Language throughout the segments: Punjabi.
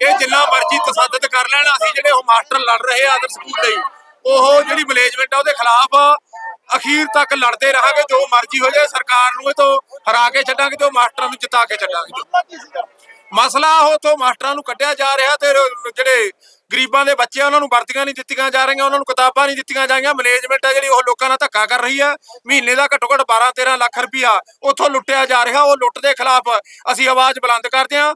ਇਹ ਜਿੰਨਾ ਮਰਜ਼ੀ ਤਸੱਦਦ ਕਰ ਲੈਣ, ਅਸੀਂ ਜਿਹੜੇ ਉਹ ਮਾਸਟਰ ਲੜ ਰਹੇ ਆ ਆਦਰ ਸਕੂਲ ਲਈ, ਉਹ ਜਿਹੜੀ ਮੈਨੇਜਮੈਂਟ ਆ ਉਹਦੇ ਖਿਲਾਫ ਅਖੀਰ ਤੱਕ ਲੜਦੇ ਰਹਾਂਗੇ, ਜੋ ਮਰਜ਼ੀ ਹੋ ਜਾਏ, ਸਰਕਾਰ ਨੂੰ ਇਹ ਤੋਂ ਹਰਾ ਕੇ ਛੱਡਾਂਗੇ ਤੇ ਉਹ ਮਾਸਟਰਾਂ ਨੂੰ ਜਿਤਾ ਕੇ ਛੱਡਾਂਗੇ। ਮਸਲਾ ਉਹ ਤੋਂ ਮਾਸਟਰਾਂ ਨੂੰ ਕੱਢਿਆ ਜਾ ਰਿਹਾ ਤੇ ਜਿਹੜੇ ਗਰੀਬਾਂ ਦੇ ਬੱਚੇ ਉਹਨਾਂ ਨੂੰ ਵਰਦੀਆਂ ਨਹੀਂ ਦਿੱਤੀਆਂ ਜਾ ਰਹੀਆਂ ਉਹਨਾਂ ਨੂੰ ਕਿਤਾਬਾਂ ਨਹੀਂ ਦਿੱਤੀਆਂ ਜਾਈਆਂ। ਮੈਨੇਜਮੈਂਟ ਹੈ ਜਿਹੜੀ ਉਹ ਲੋਕਾਂ ਨਾਲ ਧੱਕਾ ਕਰ ਰਹੀ ਆ। ਮਹੀਨੇ ਦਾ ਘੱਟੋ ਘੱਟ 12 13 ਲੱਖ ਰੁਪਇਆ ਉੱਥੋਂ ਲੁੱਟਿਆ ਜਾ ਰਿਹਾ। ਉਹ ਲੁੱਟ ਦੇ ਖਿਲਾਫ ਅਸੀਂ ਆਵਾਜ਼ ਬੁਲੰਦ ਕਰਦੇ ਹਾਂ।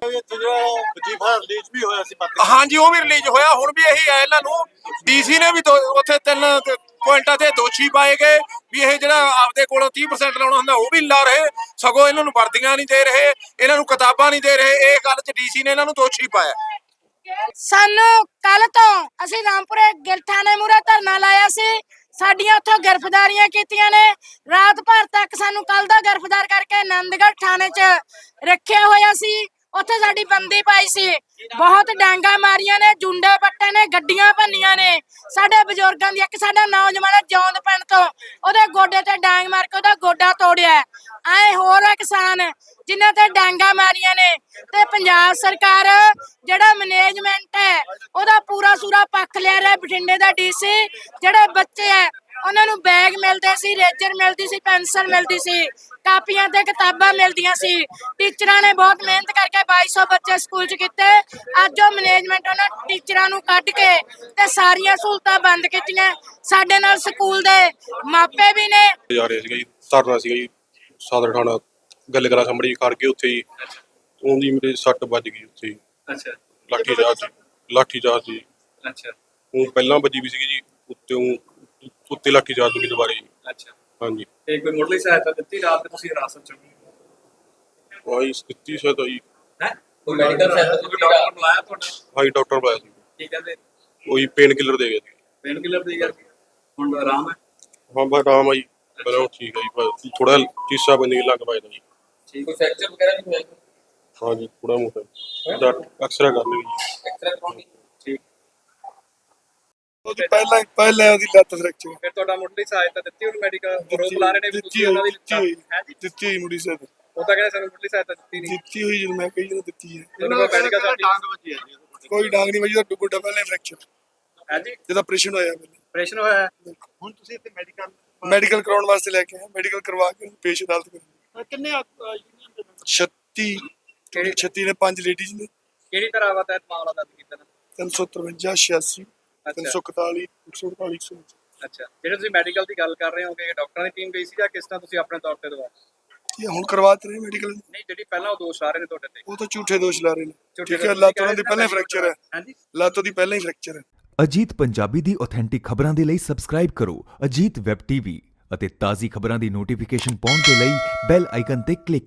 ਹਾਂਜੀ ਉਹ ਵੀ ਰਿਲੀਜ਼ ਹੋਇਆ। ਹੁਣ ਵੀ ਇਹੀ ਹੈ ਇਹਨਾਂ ਨੂੰ। ਡੀਸੀ ਨੇ ਵੀ ਉੱਥੇ ਤਿੰਨ ਪੁਆਇੰਟਾਂ ਤੇ ਦੋਸ਼ੀ ਪਾਏ ਗਏ। ਵੀ ਇਹ ਜਿਹੜਾ ਆਪਦੇ ਕੋਲੋਂ 30% ਲਾਉਣਾ ਹੁੰਦਾ ਉਹ ਵੀ ਲਾ ਰਹੇ। ਸਗੋਂ ਇਹਨਾਂ ਨੂੰ ਵਰਦੀਆਂ ਨਹੀਂ ਦੇ ਰਹੇ। ਇਹਨਾਂ ਨੂੰ ਕਿਤਾਬਾਂ ਨਹੀਂ ਦੇ ਰਹੇ। ਇਹ ਗੱਲ 'ਚ ਡੀਸੀ ਨੇ ਇਹਨਾਂ ਨੂੰ ਦੋਸ਼ੀ ਪਾਇਆ। ਸਾਨੂੰ ਕੱਲ ਤੋਂ ਅਸੀਂ ਰਾਮਪੁਰੇ ਗਿਲਠਾਣੇ ਮੂਰੇ ਧਰਨਾ ਲਾਇਆ ਸੀ। ਸਾਡੀਆਂ ਉੱਥੋਂ ਗ੍ਰਿਫਤਾਰੀਆਂ ਕੀਤੀਆਂ ਨੇ। ਰਾਤ ਭਰ ਤੱਕ ਸਾਨੂੰ ਕੱਲ ਦਾ ਗ੍ਰਿਫਤਾਰ ਕਰਕੇ ਆਨੰਦਗੜ੍ਹ ਥਾਣੇ 'ਚ ਰੱਖਿਆ ਹੋਇਆ ਸੀ। ਉੱਥੇ ਸਾਡੀ ਬੰਦੀ ਪਾਈ ਸੀ। ਬਹੁਤ ਡਾਂਗਾ ਮਾਰੀਆਂ ਨੇ, ਜੁੰਡੇ ਪੱਟੇ ਨੇ, ਗੱਡੀਆਂ ਭੰਨੀਆਂ ਨੇ। ਸਾਡੇ ਬਜ਼ੁਰਗਾਂ ਦੀ ਇੱਕ ਸਾਡਾ ਨੌਜਵਾਨ ਹੈ ਜੌਂਦ ਪਿੰਡ ਤੋਂ ਉਹਦੇ ਗੋਡੇ ਤੇ ਡਾਂਗ ਮਾਰ ਕੇ ਉਹਦਾ ਗੋਡਾ ਤੋੜਿਆ। ਐ ਹੋਰ ਕਿਸਾਨ ਜਿਨ੍ਹਾਂ ਤੇ ਡਾਂਗਾ ਮਾਰੀਆਂ ਨੇ। ਪੰਜਾਬ ਸਰਕਾਰ ਜਿਹੜਾ ਮੈਨੇਜਮੈਂਟ ਹੈ, ਉਹਦਾ ਪੂਰਾ ਸੂਰਾ ਪੱਖ ਲਿਆ ਰਿਹਾ ਬਠਿੰਡੇ ਦਾ ਡੀਸੀ ਜਿਹੜੇ ਬੱਚੇ ਹੈ, ਉਹਨਾਂ ਨੂੰ ਬੈਗ ਮਿਲਦੇ ਸੀ ਰੇਜਰ ਮਿਲਦੀ ਸੀ ਪੈਨਸਲ ਮਿਲਦੀ ਸੀ, ਕਾਪੀਆਂ ਤੇ ਕਿਤਾਬਾਂ ਮਿਲਦੀਆਂ ਸੀ। ਟੀਚਰਾਂ ਨੇ ਬਹੁਤ ਮਿਹਨਤ ਕਰਕੇ 2200 ਬੱਚੇ ਸਕੂਲ 'ਚ ਕੀਤੇ। ਅੱਜ ਉਹ ਮੈਨੇਜਮੈਂਟ ਉਹਨਾਂ ਟੀਚਰਾਂ ਨੂੰ ਕੱਢ ਕੇ ਤੇ ਸਾਰੀਆਂ ਸਹੂਲਤਾਂ ਬੰਦ ਕੀਤੀਆਂ। ਸਾਡੇ ਨਾਲ ਸਕੂਲ ਦੇ ਮਾਪੇ ਵੀ ਨੇ। ਜਾ ਰਹੇ ਸੀਗਾ ਜੀ, ਧਰਨਾ ਸੀਗਾ ਜੀ, ਸਾਦਰ ਥਾਣਾ ਗੱਲ ਕਰਾ ਸਾਹਮਣੇ ਖੜ ਕੇ ਉੱਥੇ ਹੀ ਉਹਦੀ ਮੇਰੇ ਸੱਟ ਵੱਜ ਗਈ ਉੱਥੇ। ਹੀ ਅੱਛਾ। ਲਾਠੀ ਚਾਰਜ ਲਾਠੀ ਚਾਰਜ ਜੀ। ਅੱਛਾ। ਉਹ ਪਹਿਲਾਂ ਵੱਜੀ ਵੀ ਸੀਗੀ ਜੀ ਉੱਤੇ ਉਹ ਉੱਤੇ ਲਾਠੀ ਚਾਰਜ ਵੀ ਦੁਬਾਰੇ ਜੀ। ਅੱਛਾ। ਹਾਂਜੀ। ਤੇ ਕੋਈ ਮੁੱਢਲੀ ਸਹਾਇਤਾ ਦਿੱਤੀ ਰਾਤ ਨੂੰ ਤੁਸੀਂ ਹਿਰਾਸਤ ਚ? ਆਈ ਸਥਿਤੀ ਸ਼ਾਇਦ ਆਈ ਹੈ? ਕੋਈ ਮੈਡੀਕਲ ਸਹਾਇਤਾ ਕੋਈ ਡਾਕਟਰ ਬੁਲਾਇਆ ਤੁਹਾਡਾ? ਹਾਈ ਡਾਕਟਰ ਬੁਲਾਇਆ ਸੀ। ਕੀ ਕਹਿੰਦੇ? ਉਹੀ ਪੇਨ ਕਿਲਰ ਦੇ ਗਏ ਸੀ। ਪੇਨ ਕਿਲਰ ਦੀ ਗੱਲ ਹੁਣ ਆਰਾਮ ਹੈ? ਹਾਂ ਬਸ ਆਰਾਮ ਆਈ ਪਰ ਉਹ ਠੀਕ ਹੈ ਜੀ ਥੋੜਾ ਚੀਸਾ ਬੰਨੀ ਲੱਗ ਪਾਇਆ ਜੀ। ਠੀਕ ਕੋਈ ਫ੍ਰੈਕਚਰ ਵਗੈਰਾ ਨਹੀਂ ਹੋਇਆ ਹਾਂਜੀ ਥੋੜਾ ਮੋਟਾ। ਦਾ ਅਕਸਰਾ ਕਰ ਲਈ ਜੀ। ਐਕਸਰੇ ਕਰਾਉਣੀ। ਠੀਕ। ਉਹਦੀ ਪਹਿਲਾਂ ਹੀ ਪਹਿਲਾਂ ਉਹਦੀ ਲੱਤ ਫ੍ਰੈਕਚਰ ਫਿਰ ਤੁਹਾਡਾ ਮੁੱਢਲੀ ਸਹਾਇਤਾ ਦਿੱਤੀ ਉਹਨੂੰ ਮੈਡੀਕਲ ਰੋਕ ਲਾ ਰਹੇ ਨੇ ਵੀ ਤੁਸੀਂ ਉਹਨਾਂ ਦੀ ਦਿੱਤੀ ਹੋਈ। ਹੈ ਜੀ? ਦਿੱਤੀ ਹੋਈ ਮੁੰਡੀ ਸਾਹਿਬ। ਉਹ ਤਾਂ ਕਹਿੰਦੇ ਸਾਨੂੰ ਮੁੱਢਲੀ ਸਹਾਇਤਾ ਦਿੱਤੀ ਨਹੀਂ। ਦਿੱਤੀ ਹੋਈ ਜਦੋਂ ਮੈਂ ਕਹੀ ਜਦੋਂ ਦਿੱਤੀ ਹੈ। ਉਹਨਾਂ ਕੋਲ ਮੈਡੀਕਲ ਸਾਡੀ ਡਾਂਗ ਵੱਜੀ ਹੈ ਜੀ ਉਹਦੇ ਕੋਲ। ਕੋਈ ਡਾਂਗ ਨਹੀਂ ਵਜੀ ਤਾਂ ਗੁੱਡਾ ਪਹਿਲਾਂ ਫ੍ਰੈਕਚਰ ਹੈ ਜੀ? ਜਿਹਦਾ ਆਪਰੇਸ਼ਨ ਹੋਇਆ ਪਹਿਲਾਂ। ਆਪਰੇਸ਼ਨ ਹੋਇਆ ਹੈ। ਹੁਣ ਤੁਸੀਂ ਇੱਥੇ ਮੈਡੀਕਲ ਮੈਡੀਕਲ ਕਰਾਉਣ ਵਾਸਤੇ ਲੈ ਕੇ ਆਇਆ ਮੈਡੀਕਲ ਕਰਵਾ ਕੇ ਪੇਸ਼ ਅਦਾਲਤ ਕਰ ਕਿੰਨੇ ਯੂਨੀਅਨ ਦੇ ਮੈਂਬਰ 36 ਕਿਹੜੀ 36 ਨੇ ਪੰਜ ਲੇਡੀਜ਼ ਨੇ। ਕਿਹੜੀ ਤਰ੍ਹਾਂ ਦਾ ਤਹਿਤ ਮਾਮਲਾ ਦਰਜ ਕੀਤਾ ਨਾ 353 86 ਅੱਛਾ। 341 148 149 ਅੱਛਾ। ਜਿਹੜੇ ਤੁਸੀਂ ਮੈਡੀਕਲ ਦੀ ਗੱਲ ਕਰ ਰਹੇ ਹੋ ਕਿ ਡਾਕਟਰਾਂ ਦੀ ਟੀਮ ਗਈ ਸੀ ਜਾਂ ਕਿਸ ਤਰ੍ਹਾਂ ਤੁਸੀਂ ਆਪਣੇ ਤੌਰ ਤੇ ਦਵਾਇਆ ਇਹ ਹੁਣ ਕਰਵਾ ਤੇ ਰਹੇ ਮੈਡੀਕਲ ਨਹੀਂ ਜਿਹੜੀ ਪਹਿਲਾਂ ਉਹ ਦੋਸ਼ ਆ ਰਹੇ ਨੇ ਤੁਹਾਡੇ ਤੇ। ਉਹ ਤਾਂ ਝੂਠੇ ਦੋਸ਼ ਲਾ ਰਹੇ ਨੇ। ਠੀਕ ਹੈ ਲੱਤ ਉਹਨਾਂ ਦੀ ਪਹਿਲਾਂ ਫ੍ਰੈਕਚਰ ਹੈ। ਹਾਂਜੀ। ਲੱਤ ਉਹਦੀ ਪਹਿਲਾਂ ਹੀ ਫ੍ਰੈਕਚਰ ਹੈ। ਅਜੀਤ ਪੰਜਾਬੀ ਦੀ ਆਥੈਂਟਿਕ ਖਬਰਾਂ ਦੇ ਲਈ ਸਬਸਕ੍ਰਾਈਬ ਕਰੋ ਅਜੀਤ ਵੈਬ ਟੀਵੀ ਅਤੇ ਤਾਜ਼ੀ ਖਬਰਾਂ ਦੀ ਨੋਟੀਫਿਕੇਸ਼ਨ ਪਾਉਣ ਦੇ ਲਈ ਬੈਲ ਆਈਕਨ ਤੇ ਕਲਿੱਕ